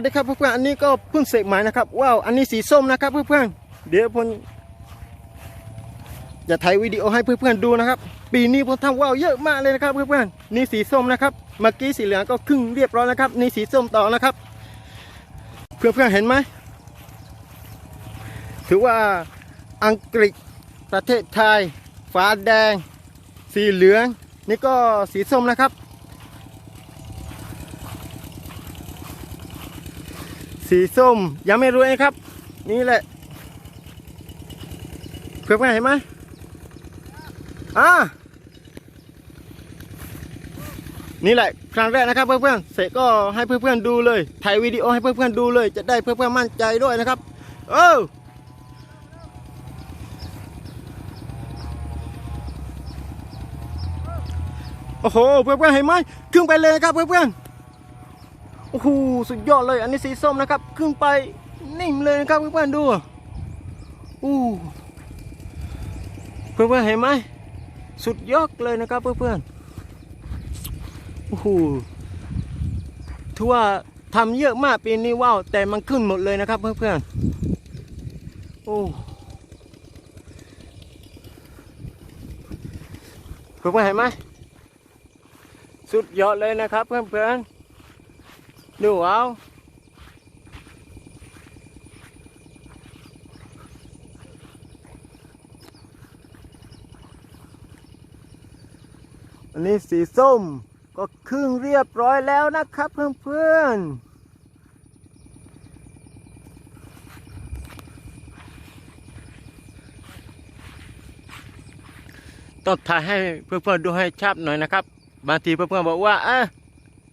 สดีครับเพื่อนๆอันนี้ก็เพิ่งเสกใหม่นะครับว้าวอันนี้สีส้มนะครับเพื่อนๆเดี๋ยวผมจะถ่ายวิดีโอให้เพื่อนๆดูนะครับ ปีนี้ผมทำว้าวเยอะมากเลยนะครับเพื่อนๆนี่สีส้มนะครับเมื่อกี้สีเหลืองก็ครึ่งเรียบร้อยแล้วครับนี่สีส้มต่อนะครับ เพื่อนๆเห็นไหมถือว่าอังกฤษประเทศไทยฟ้าแดง สีเหลือง นี่ก็สีส้มนะครับ สีส้ม ยังไม่รวยนะครับ นี่แหละเพื่อนๆเห็นไหมอ่านี่แหละครั้งแรกนะครับเพื่อนๆเสกก็ให้เพื่อนๆดูเลยถ่ายวิดีโอให้เพื่อนๆดูเลย จะได้เพื่อนๆมั่นใจด้วยนะครับ เออโอ้โหเพื่อนๆเห็นไหมขึ้นไปเลยนะครับเพื่อนๆ โอ้โหสุดยอดเลย อันนี้สีส้มนะครับขึ้นไปนิ่มเลยนะครับเพื่อนๆดูอู้เพื่อนๆเห็นไหมสุดยอดเลยนะครับเพื่อนๆโอ้โหถือว่าทำเยอะมากปีนี้ว้าวแต่มันขึ้นหมดเลยนะครับเพื่อนๆโอ้เพื่อนๆเห็นไหมสุดยอดเลยนะครับเพื่อนๆ ดูเอาอันนี้สีส้มก็ครึ่งเรียบร้อยแล้วนะครับเพื่อนๆต้องถ่ายให้เพื่อนๆดูให้ชัดหน่อยนะครับ บางทีเพื่อนๆบอกว่าเอะ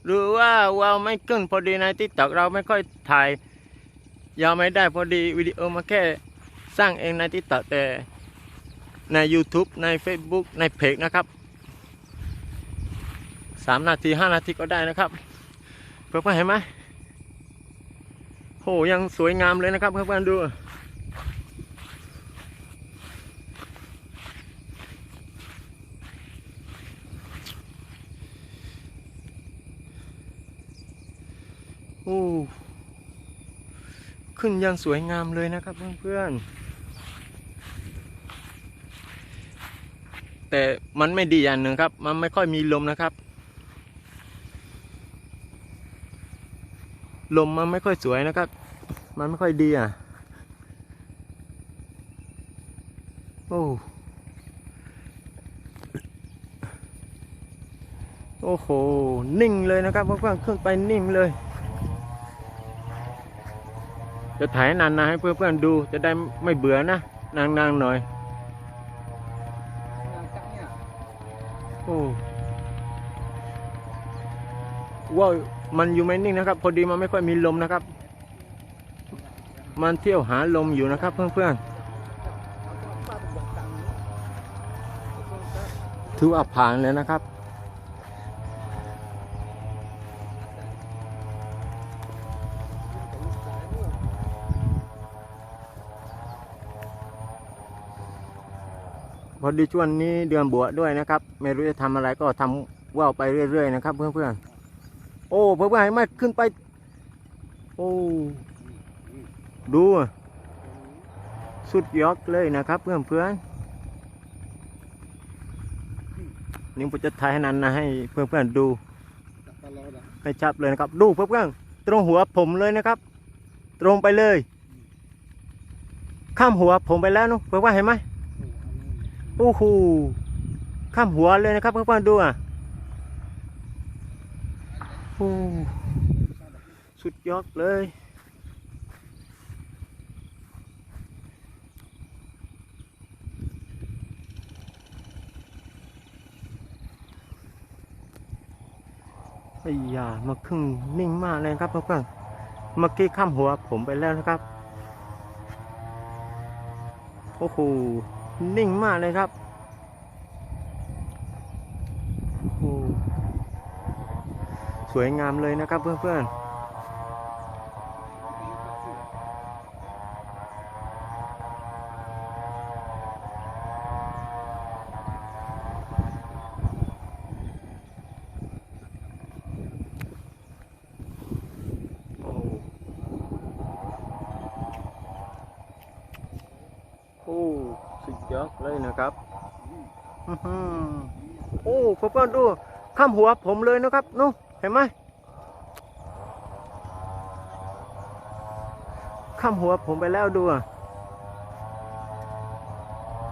หรือว่าเราไม่ขึ้นพอดีในติ๊กตอกเราไม่ค่อยถ่ายยาวไม่ได้พอดีวิดีโอมาแค่สร้างเองในติ๊กตอกแต่ใน YouTube ใน Facebook ในเพจนะครับสามนาทีห้านาทีก็ได้นะครับ เพื่อนๆเห็นไหมโหยังสวยงามเลยนะครับเพื่อนๆดู โอ้ขึ้นอยังสวยงามเลยนะครับเพื่อนๆแต่มันไม่ดีอย่างหนึ่งครับ มันไม่ค่อยมีลมนะครับ ลมมันไม่ค่อยสวยนะครับ มันไม่ค่อยดีอะโอ้โอ้โห นิ่งเลยนะครับเพื่อนๆขึ้นไปนิ่งเลย จะถ่ายนานๆให้เพื่อนๆดูจะได้ไม่เบื่อนะนางๆหน่อยโอ้ว้าวมันอยู่ไม่นิ่งนะครับ พอดีมันไม่ค่อยมีลมนะครับ มันเที่ยวหาลมอยู่นะครับ เพื่อนๆถือว่าผ่านเลยนะครับ อดีช่วงนี้เดือนบวชด้วยนะครับ ไม่รู้จะทำอะไรก็ทำว่าวไปเรื่อยๆนะครับ เพื่อนๆโอ้เพื่อนๆให้มาขึ้นไป โอ้ดูสุดยอดเลยนะครับ เพื่อนๆนี่ผมจะถ่ายให้นันนะให้เพื่อนๆดูให้ชัดเลยนะครับ ดูเพื่อนๆตรงหัวผมเลยนะครับ ตรงไปเลย ข้ามหัวผมไปแล้วนุเพื่อนๆเห็นไหม โอ้โหข้ามหัวเลยนะครับเพื่อนๆดูอะโอ้สุดยอดเลยไอ้ยามาครึ่งนิ่งมากเลยครับเพื่อนเมื่อกี้ข้ามหัวผมไปแล้วนะครับ โอ้โห นิ่งมากเลยครับสวยงามเลยนะครับเพื่อนๆโอ้ ยอดเลยนะครับอือหือโอ้เพื่อนๆดูข้ามหัวผมเลยนะครับนู้นเห็นไหมข้ามหัวผมไปแล้วดูอะ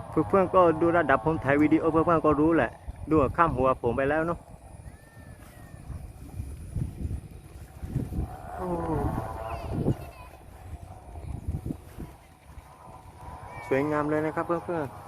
เพื่อนๆก็ดูระดับผมถ่ายวิดีโอเพื่อนๆก็รู้แหละ ดูอะข้ามหัวผมไปแล้วเนาะสวยงามเลยนะครับเพื่อนๆ